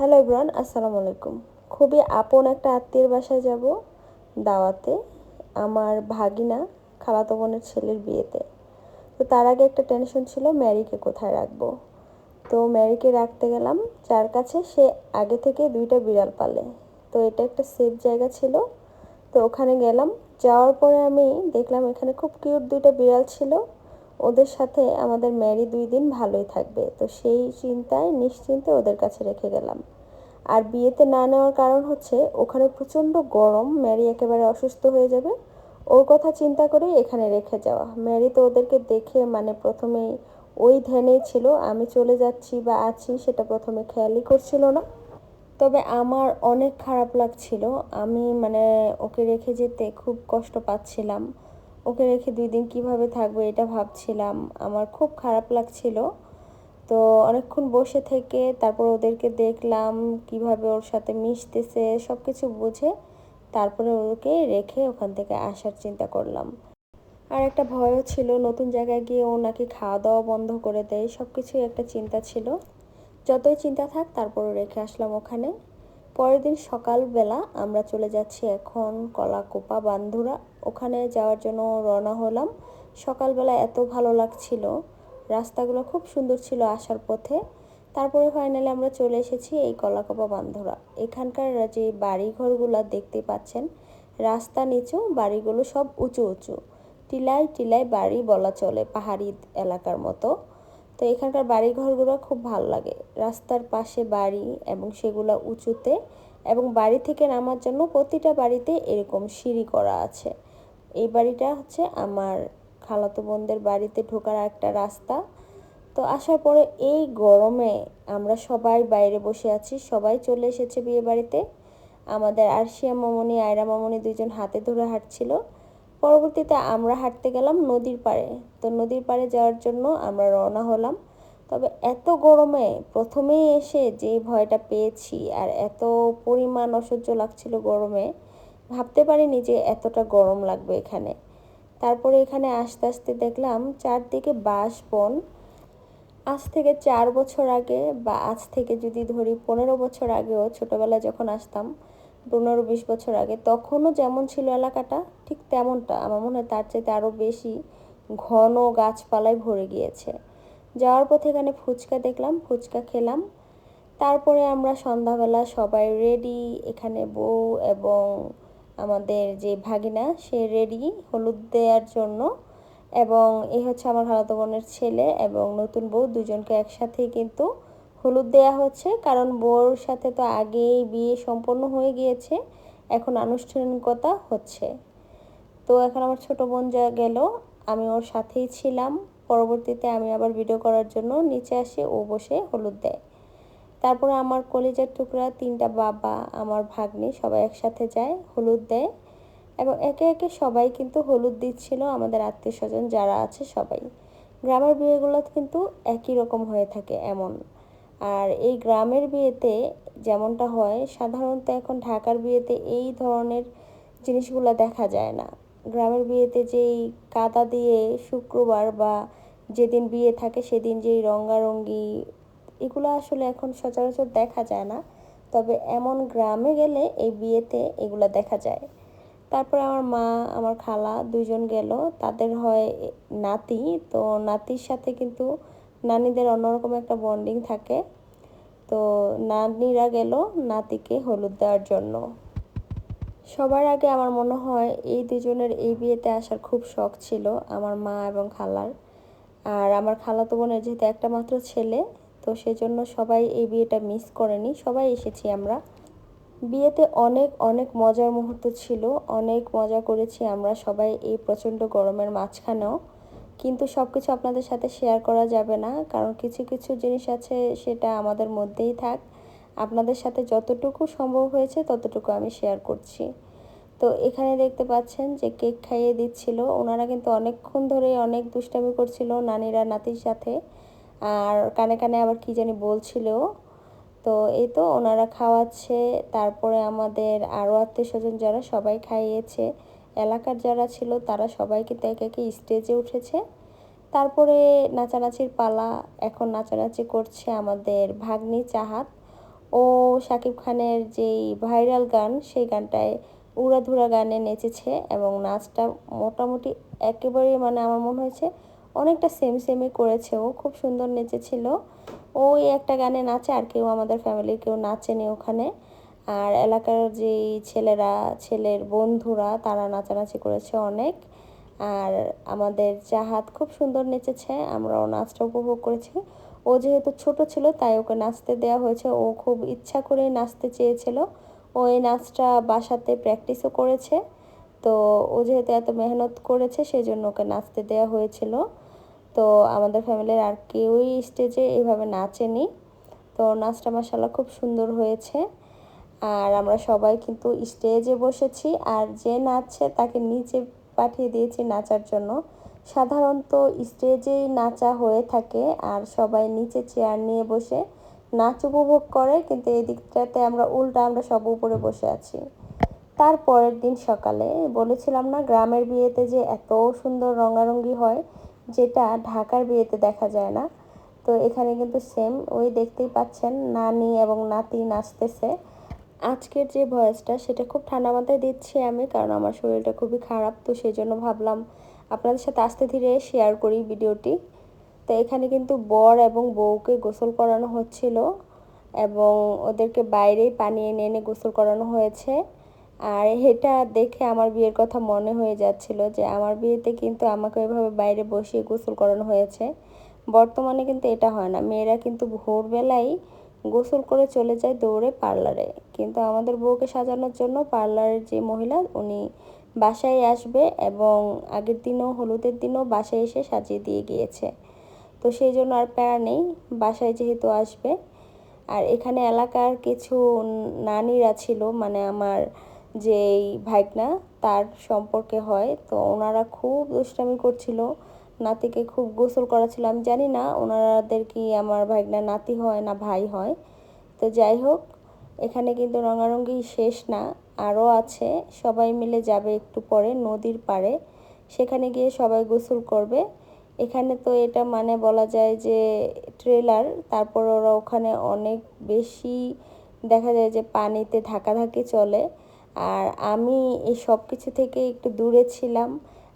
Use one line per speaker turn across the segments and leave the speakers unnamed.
Hello Ibran আসসালামু আলাইকুম। খুবই আপন একটা আত্মীয়ের বাসায় যাব দাওয়াতে, আমার ভাগিনা খালাতো বোনের ছেলের বিয়েতে। তো তার আগে একটা টেনশন ছিল ম্যারিকে কোথায় রাখব? তো ম্যারিকে রাখতে গেলাম, যার কাছে সে আগে থেকে দুইটা বিড়াল পালে। তো এটা একটা সেফ জায়গা ছিল। তো ওখানে গেলাম, যাওয়ার পরে আমি দেখলাম এখানে খুব কিউট দুইটা বিড়াল ছিল। ওদের সাথে আমাদের ম্যারি দুই দিন ভালোই থাকবে। তো সেই চিন্তায়, নিশ্চিন্তে ওদের কাছে রেখে গেলাম। আর বিয়েতে না নেওয়ার কারণ হচ্ছে, ওখানে প্রচণ্ড গরম ম্যারি একেবারে অসুস্থ হয়ে যাবে। ওর কথা চিন্তা করেই এখানে রেখে যাওয়া। ম্যারি তো ওদেরকে দেখে মানে প্রথমেই ওই ধ্যানেই ছিল, আমি চলে যাচ্ছি বা আছি সেটা প্রথমে খেয়ালই করছিল না। তবে আমার অনেক খারাপ লাগছিল। আমি মানে ওকে রেখে যেতে খুব কষ্ট পাচ্ছিলাম। ওকে রেখে দুই দিন কীভাবে থাকব এটা ভাবছিলাম। আমার খুব খারাপ লাগছিল। তো অনেকক্ষণ বসে থেকে তারপর ওদেরকে দেখলাম কীভাবে ওর সাথে মিশতেছে সব কিছু বুঝে তারপরে ওকে রেখে ওখান থেকে আসার চিন্তা করলাম। আর একটা ভয়ও ছিল, নতুন জায়গায় গিয়ে ও নাকি খাওয়া দাওয়া বন্ধ করে দেয় সব কিছুই একটা চিন্তা ছিল। যতই চিন্তা থাক, তারপরও রেখে আসলাম ওখানে। পরের দিন সকালবেলা আমরা চলে যাচ্ছি এখন কলাকোপা বান্ধুরা ওখানে যাওয়ার জন্য রওনা হলাম। সকালবেলা এত ভালো লাগছিল। রাস্তাগুলো খুব সুন্দর ছিল আসার পথে। তারপরে ফাইনালি আমরা চলে এসেছি এই কলাকোপা বান্ধরা। এখানকার যে বাড়িঘরগুলো দেখতে পাচ্ছেন, রাস্তা নিচু, বাড়িগুলো সব উঁচু উঁচু। টিলায় টিলায় বাড়ি বলা চলে পাহাড়ি এলাকার মতো। তো এখানকার বাড়িঘরগুলো খুব ভালো লাগে। রাস্তার পাশে বাড়ি এবং সেগুলো উঁচুতে এবং বাড়ি থেকে নামার জন্য প্রতিটা বাড়িতে এরকম সিঁড়ি করা আছে। এই বাড়িটা হচ্ছে আমার খালাতো বোনদের বাড়িতে ঢোকার একটা রাস্তা। তো আসার পরে এই গরমে আমরা সবাই বাইরে বসে আছি, সবাই চলে এসেছে বিয়ে বাড়িতে। আমাদের আরশিয়া মামনি, আয়রা মামনি দুজন হাতে ধরে হাঁটছিল। পরবর্তীতে আমরা হাঁটতে গেলাম নদীর পাড়ে। তো নদীর পাড়ে যাওয়ার জন্য আমরা রওনা হলাম। তবে এত গরমে প্রথমেই এসে যে ভয়টা পেয়েছি আর এত পরিমাণ অসহ্য লাগছিল গরমে ভাবতে পারিনি যে এতটা গরম লাগবে এখানে। তারপরে এখানে আস্তে আস্তে দেখলাম চারদিকে বাঁশ বন আজ থেকে চার বছর আগে বা আজ থেকে যদি ধরি পনেরো বছর আগেও ছোটোবেলায় যখন আসতাম, পনেরো বিশ বছর আগে, তখনও যেমন ছিল এলাকাটা, ঠিক তেমনটা। আমার মনে হয় তার চাইতে আরও বেশি ঘন গাছপালায় ভরে গিয়েছে। যাওয়ার পথে এখানে ফুচকা দেখলাম, ফুচকা খেলাম। তারপরে আমরা সন্ধ্যাবেলা সবাই রেডি এখানে বউ এবং আমাদের যে ভাগিনা, সে রেডি হলুদ দেওয়ার জন্য এবং এই হচ্ছে আমার খালাতো বোনের ছেলে এবং নতুন বউ, দুজনকে একসাথেই কিন্তু হলুদ দেয়া হচ্ছে। কারণ বউর সাথে তো আগেই বিয়ে সম্পন্ন হয়ে গিয়েছে, এখন আনুষ্ঠানিকতা হচ্ছে। তো এখন আমার ছোট বোন যা গেল, আমি ওর সাথেই ছিলাম। পরবর্তীতে আমি আবার ভিডিও করার জন্য নিচে আসে, ও বসে হলুদ দেয়। তারপরে আমার কলেজের টুকরা তিনটা বাবা, আমার ভাগ্নি সবাই একসাথে যায়, হলুদ দেয় এবং একে একে সবাই কিন্তু হলুদ দিচ্ছিল আমাদের আত্মীয় স্বজন যারা আছে সবাই। গ্রামের বিয়েগুলো কিন্তু একই রকম হয়ে থাকে এমন। আর এই গ্রামের বিয়েতে যেমনটা হয়, সাধারণত এখন ঢাকার বিয়েতে এই ধরনের জিনিসগুলো দেখা যায় না। গ্রামের বিয়েতে যেই কাদা দিয়ে শুক্রবার বা যেদিন বিয়ে থাকে সেদিন যেই রঙ্গারঙ্গি এগুলো আসলে এখন সচরাচর দেখা যায় না। তবে এমন গ্রামে গেলে এই বিয়েতে এগুলো দেখা যায়। তারপরে আমার মা, আমার খালা দুজন গেল। তাদের হয় নাতি। তো নাতির সাথে কিন্তু নানিদের অন্যরকম একটা বন্ডিং থাকে। তো নানিরা গেল নাতিকে হলুদ দেওয়ার জন্য। সবার আগে আমার মনে হয় এই দুজনের এই বিয়েতে আসার খুব শখ ছিল, আমার মা এবং খালার। আর আমার খালাতো বোনের যেহেতু একটা মাত্র ছেলে তো সেজন্য সবাই এই বিয়েটা মিস করেনি। সবাই এসেছি আমরা। বিয়েতে অনেক অনেক মজার মুহূর্ত ছিল। অনেক মজা করেছি আমরা সবাই এই প্রচণ্ড গরমের মাঝখানেও। কিন্তু সব কিছু আপনাদের সাথে শেয়ার করা যাবে না, কারণ কিছু কিছু জিনিস আছে সেটা আমাদের মধ্যেই থাক। আপনাদের সাথে যতটুকু সম্ভব হয়েছে ততটুকু আমি শেয়ার করছি। তো এখানে দেখতে পাচ্ছেন যে কেক খাইয়ে দিচ্ছিল। ওনারা কিন্তু অনেকক্ষণ ধরে অনেক দুষ্টামি করছিল নানিরা, নাতির সাথে। আর কানে কানে আবার কি জানি বলছিল, তো এই তো ওনারা খাওয়াচ্ছে, তারপরে আমাদের আরও আত্মীয় স্বজন যারা সবাই খাইয়েছে, এলাকার যারা ছিল তারা সবাই কিন্তু একে একে স্টেজে উঠেছে। তারপরে নাচানাচির পালা, এখন নাচানাচি করছে আমাদের ভাগ্নি চাহাত। ও শাকিব খানের যেই ভাইরাল গান, সেই গানটায় উড়াধুরা গানে নেচেছে এবং নাচটা মোটামুটি একেবারেই মানে আমার মনে হয়েছে অনেকটা সেম সেমই করেছে ও। খুব সুন্দর নেচেছিল। ওই একটা গানে নাচে, আর কেউ আমাদের ফ্যামিলির কেউ নাচেনি ওখানে। আর এলাকার যেই ছেলেরা, ছেলের বন্ধুরা, তারা নাচানাচি করেছে অনেক। আর আমাদের চাহাত খুব সুন্দর নেচেছে আমরাও নাচটা উপভোগ করেছি। ও যেহেতু ছোট ছিল, তাই ওকে নাচতে দেওয়া হয়েছে। ও খুব ইচ্ছা করে নাচতে চেয়েছিল। ও এই নাচটা বাসাতে প্র্যাকটিসও করেছে। তো ও যেহেতু এত মেহনত করেছে সেই জন্য ওকে নাচতে দেওয়া হয়েছিল। তো আমাদের ফ্যামিলির আর কেউই স্টেজে এইভাবে নাচেনি। তো নাচটা মাসাল্লাহ খুব সুন্দর হয়েছে। আর আমরা সবাই কিন্তু স্টেজে বসেছি, আর যে নাচছে তাকে নিচে পাঠিয়ে দিয়েছি নাচার জন্য। সাধারণত স্টেজেই নাচা হয়ে থাকে, আর সবাই নিচে চেয়ার নিয়ে বসে নাচ উপভোগ করে, কিন্তু এই দিকটাতে আমরা, উল্টা আমরা সব উপরে বসে আছি। তার পরের দিন সকালে বলেছিলাম না, গ্রামের বিয়েতে যে এত সুন্দর রঙারঙ্গি হয় যেটা ঢাকার বিয়েতে দেখা যায় না। তো এখানে কিন্তু সেম ওই দেখতেই পাচ্ছেন নানি এবং নাতি নাচতেছে। আজকের যে ভয়েসটা সেটা খুব ঠান্ডা মাথায় দিচ্ছি আমি, কারণ আমার শরীরটা খুবই খারাপ, তো সেই জন্য ভাবলাম আপনাদের সাথে আস্তে ধীরে শেয়ার করি ভিডিওটি। তো এখানে কিন্তু বর এবং বউকে গোসল করানো হচ্ছিল এবং ওদেরকে বাইরেই পানি এনে এনে গোসল করানো হয়েছে। আর এটা দেখে আমার বিয়ের কথা মনে হয়ে যাচ্ছিল যে আমার বিয়েতে কিন্তু আমাকে এভাবে বাইরে বসিয়ে গোসল করানো হয়েছে। বর্তমানে কিন্তু এটা হয় না। মেয়েরা কিন্তু ভোরবেলায় গোসল করে চলে যায় দৌড়ে পার্লারে। কিন্তু আমাদের বউকে সাজানোর জন্য পার্লারের যে মহিলা, উনি বাসায় আসবে এবং আগের দিনও, হলুদের দিনও বাসায় এসে সাজিয়ে দিয়ে গিয়েছে। তো সেই জন্য আর প্যারা নেই, বাসায় যেহেতু আসবে। আর এখানে এলাকার কিছু নানিরা ছিল মানে আমার যেই ভাইগনা তার সম্পর্কে হয়, তো ওনারা খুব দুষ্টামি করছিল। নাতিকে খুব গোসল করাছিল আমি জানি না ওনাদের কি আমার ভাইগনা নাতি হয় না ভাই হয়। তো যাই হোক, এখানে কিন্তু রঙারঙ্গি শেষ না, আরও আছে। সবাই মিলে যাবে একটু পরে নদীর পাড়ে। সেখানে গিয়ে সবাই গোসল করবে। এখানে তো এটা মানে বলা যায় যে ট্রেলার, তারপর ওরা ওখানে অনেক বেশি দেখা যায় যে পানিতে ধাকাধাকি চলে। আর আমি এই সব কিছু থেকে একটু দূরে ছিলাম।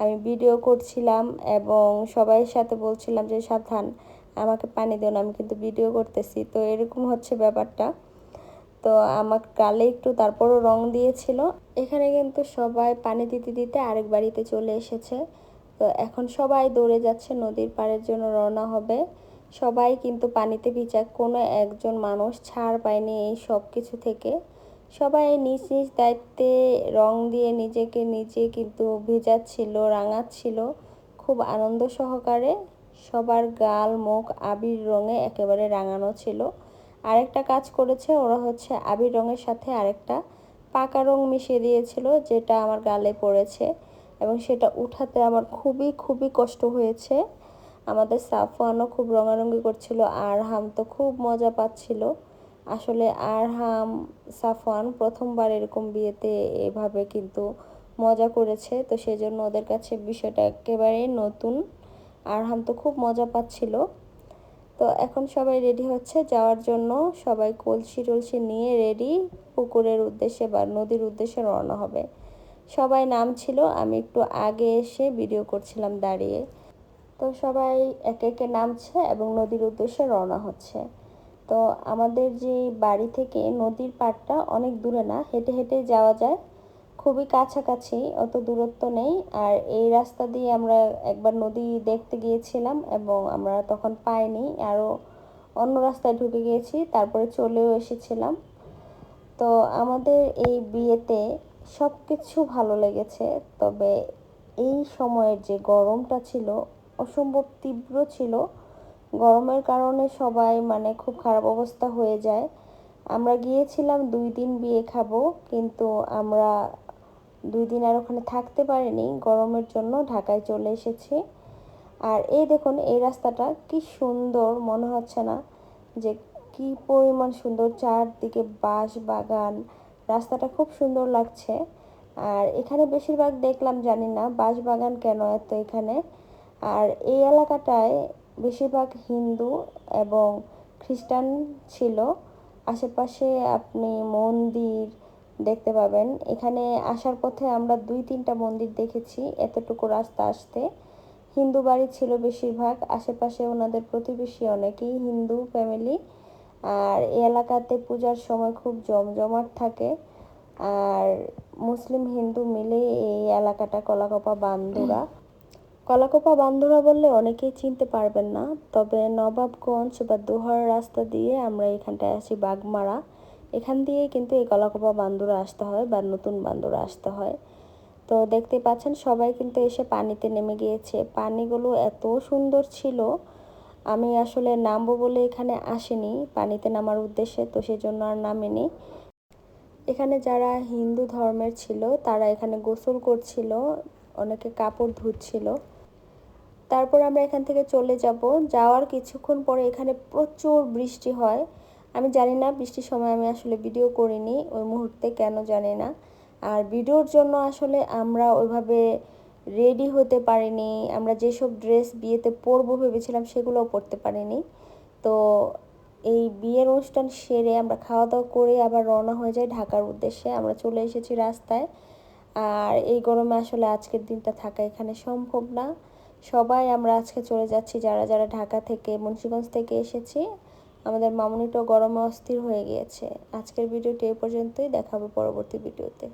আমি ভিডিও করছিলাম এবং সবাইয়ের সাথে বলছিলাম যে, সাবধান, আমাকে পানি দেন আমি কিন্তু ভিডিও করতেছি। তো এরকম হচ্ছে ব্যাপারটা। তো আমার গালে একটু তারপরও রং দিয়েছিল। এখানে কিন্তু সবাই পানি দিতে দিতে আরেক বাড়িতে চলে এসেছে। তো এখন সবাই দৌড়ে যাচ্ছে, নদীর পাড়ের জন্য রওনা হবে। সবাই কিন্তু পানিতে ভিজা, কোনো একজন মানুষ ছাড় পায়নি এই সব কিছু থেকে। সবাই নিজ নিজ দায়িত্বে রং দিয়ে নিজেকে নিজে কিন্তু ভেজাচ্ছিল, রাঙাচ্ছিল। খুব আনন্দ সহকারে সবার গাল, মুখ, আবির রঙে একেবারে রাঙানো ছিল। আরেকটা কাজ করেছে, ওরা হচ্ছে আবির রঙের সাথে আরেকটা পাকা রং মিশিয়ে দিয়েছিল, যেটা আমার গালে পড়েছে এবং সেটা উঠাতে আমার খুবই খুবই কষ্ট হয়েছে। আমাদের সাফওয়ানও খুব রঙারঙ্গি করছিল, আর হাম তো খুব মজা পাচ্ছিল। আসলে আরহাম সাফওয়ান প্রথমবার এরকম বিয়েতে এভাবে কিন্তু মজা করেছে, তো সেই জন্য ওদের কাছে বিষয়টা একেবারেই নতুন। আরহাম তো খুব মজা পাচ্ছিল। তো এখন সবাই রেডি হচ্ছে, যাওয়ার জন্য সবাই কলসি টলসি নিয়ে রেডি পুকুরের উদ্দেশ্যে বা নদীর উদ্দেশ্যে রওনা হবে। সবাই নাম ছিল আমি একটু আগে এসে ভিডিও করছিলাম দাঁড়িয়ে। তো সবাই একে একে নামছে এবং নদীর উদ্দেশ্যে রওনা হচ্ছে। তো আমাদের যে বাড়ি থেকে নদীর পাড়টা অনেক দূরে না, হেঁটে হেঁটে যাওয়া যায়। খুবই কাছাকাছি, অত দূরত্ব নেই। আর এই রাস্তা দিয়ে আমরা একবার নদী দেখতে গিয়েছিলাম এবং আমরা তখন পাইনি আরও অন্য রাস্তায় ঢুকে গিয়েছি, তারপরে চলেও এসেছিলাম। তো আমাদের এই বিয়েতে সব কিছু ভালো লেগেছে, তবে এই সময়ের যে গরমটা ছিল, অসম্ভব তীব্র ছিল। গরমের কারণে সবাই মানে খুব খারাপ অবস্থা হয়ে যায়। আমরা গিয়েছিলাম দুই দিন বিয়ে খাব, কিন্তু আমরা দুই দিন আর ওখানে থাকতে পারিনি, গরমের জন্য ঢাকায় চলে এসেছি। আর এই দেখুন, এই রাস্তাটা কি সুন্দর, মনে হচ্ছে না যে কি পরিমাণ সুন্দর, চারদিকে বাঁশ বাগান, রাস্তাটা খুব সুন্দর লাগছে। আর এখানে বেশিরভাগ দেখলাম, জানি না, বাঁশ বাগান কেন এত এখানে? আর এই এলাকাটায় বেশিরভাগ হিন্দু এবং খ্রিস্টান ছিল। আশেপাশে আপনি মন্দির দেখতে পাবেন। এখানে আসার পথে আমরা দুই তিনটা মন্দির দেখেছি, এতটুকু রাস্তা আসতে। হিন্দু বাড়ি ছিল বেশিরভাগ, আশেপাশে ওনাদের প্রতিবেশী অনেকেই হিন্দু ফ্যামিলি আর এই এলাকাতে পূজার সময় খুব জমজমাট থাকে। আর মুসলিম হিন্দু মিলে এই এলাকাটা কলাকপা বান্দুরা। কলাকপা বান্দুরা বললে, অনেকেই চিনতে পারবেন না। তবে নবাবগঞ্জ বা দোহার রাস্তা দিয়ে আমরা এখানটায় আসি বাগমারা। এখান দিয়ে কিন্তু এই কলাকপা বান্দুরা আসতে হয় বা নতুন বান্দুরা আসতে হয়। তো দেখতে পাচ্ছেন, সবাই কিন্তু এসে পানিতে নেমে গিয়েছে। পানিগুলো এত সুন্দর ছিল, আমি আসলে নামবো বলে এখানে আসেনি। পানিতে নামার উদ্দেশ্যে তো সেজন্য আর নামিনি। এখানে যারা হিন্দু ধর্মের ছিল, তারা এখানে গোসল করছিল, অনেকে কাপড় ধুচ্ছিল। তারপর আমরা এখান থেকে চলে যাব। যাওয়ার কিছুক্ষণ পরে এখানে প্রচুর বৃষ্টি হয়। আমি জানি না, বৃষ্টির সময় আমি আসলে ভিডিও করিনি, ওই মুহূর্তে কেন জানি না। আর ভিডিওর জন্য আসলে আমরা ওইভাবে রেডি হতে পারিনি। আমরা যেসব ড্রেস বিয়েতে পরবো ভেবেছিলাম সেগুলোও পরতে পারিনি। তো এই বিয়ের অনুষ্ঠান সেরে আমরা খাওয়া দাওয়া করে আবার রওনা হয়ে যাই ঢাকার উদ্দেশ্যে। আমরা চলে এসেছি রাস্তায়। আর এই গরমে আসলে আজকের দিনটা থাকা এখানে সম্ভব না। সবাই আমরা আজকে চলে যাচ্ছি, যারা যারা ঢাকা থেকে, মুন্সিগঞ্জ থেকে এসেছি, আমাদের মামুনিটাও গরমে অস্থির হয়ে গিয়েছে। আজকের ভিডিওটি এই পর্যন্তই, দেখাবো পরবর্তী ভিডিওতে।